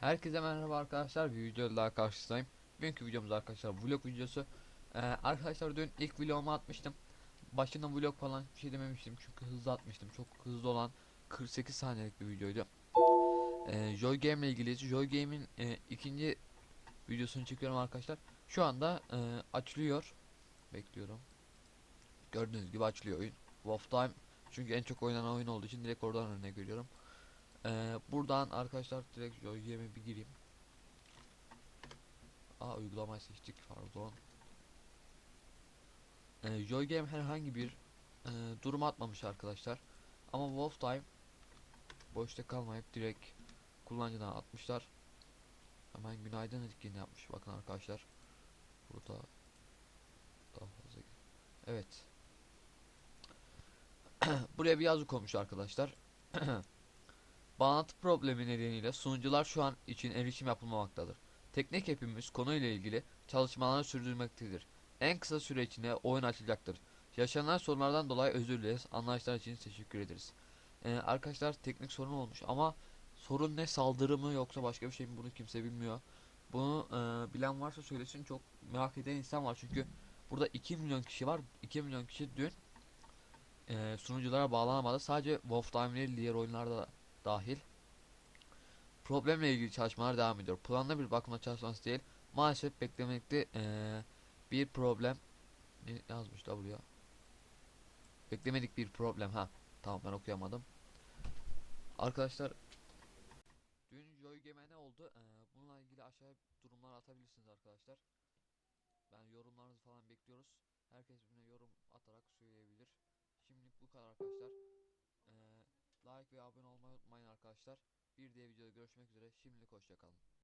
Herkese merhaba arkadaşlar. Bir videoyla daha karşınızdayım. Bugünkü videomuz arkadaşlar vlog videosu. Ee, arkadaşlar dün ilk vlogumu atmıştım. Başında vlog falan bir şey dememiştim çünkü hızlı atmıştım. Çok hızlı olan 48 saniyelik bir videoydu. Ee, Joy Game ile ilgili Joy Game'in e, ikinci videosunu çekiyorum arkadaşlar. Şu anda e, açılıyor. Bekliyorum. Gördüğünüz gibi açılıyor oyun. Wolf Time çünkü en çok oynanan oyun olduğu için direkt oradan örnek veriyorum. Ee, buradan arkadaşlar direkt Joy Game'e bir gireyim. Aa uygulamayı seçtik pardon. Ee, Joy Game herhangi bir e, durum atmamış arkadaşlar. Ama Wolf Time boşta kalmayıp direkt kullanıcıdan atmışlar. Hemen günaydın etkinliği yapmış bakın arkadaşlar. Burada daha fazla. Evet. Buraya bir yazı koymuş arkadaşlar. Bağlantı problemi nedeniyle sunucular şu an için erişim yapılmamaktadır. Teknik ekibimiz konuyla ilgili çalışmalarını sürdürmektedir. En kısa süre içinde oyun açılacaktır. Yaşanan sorunlardan dolayı özür dileriz. Anlayışlar için teşekkür ederiz. Ee, arkadaşlar teknik sorun olmuş ama sorun ne saldırı mı yoksa başka bir şey mi bunu kimse bilmiyor. Bunu e, bilen varsa söylesin çok merak eden insan var çünkü burada 2 milyon kişi var. 2 milyon kişi dün e, sunuculara bağlanamadı. Sadece Wolf Time değil diğer oyunlarda da dahil. Problemle ilgili çalışmalar devam ediyor. Planlı bir bakımla çalışması değil. Maalesef beklemekte eee, bir problem ne yazmış da buraya. Beklemedik bir problem ha. Tamam ben okuyamadım. Arkadaşlar dün Joy Game ne oldu? Eee, bununla ilgili aşağıya durumlar atabilirsiniz arkadaşlar. Ben yorumlarınızı falan bekliyoruz. Herkes birbirine yorum atarak söyleyebilir. Şimdilik bu kadar arkadaşlar. Like ve abone olmayı unutmayın arkadaşlar. Bir diğer videoda görüşmek üzere. Şimdilik hoşçakalın.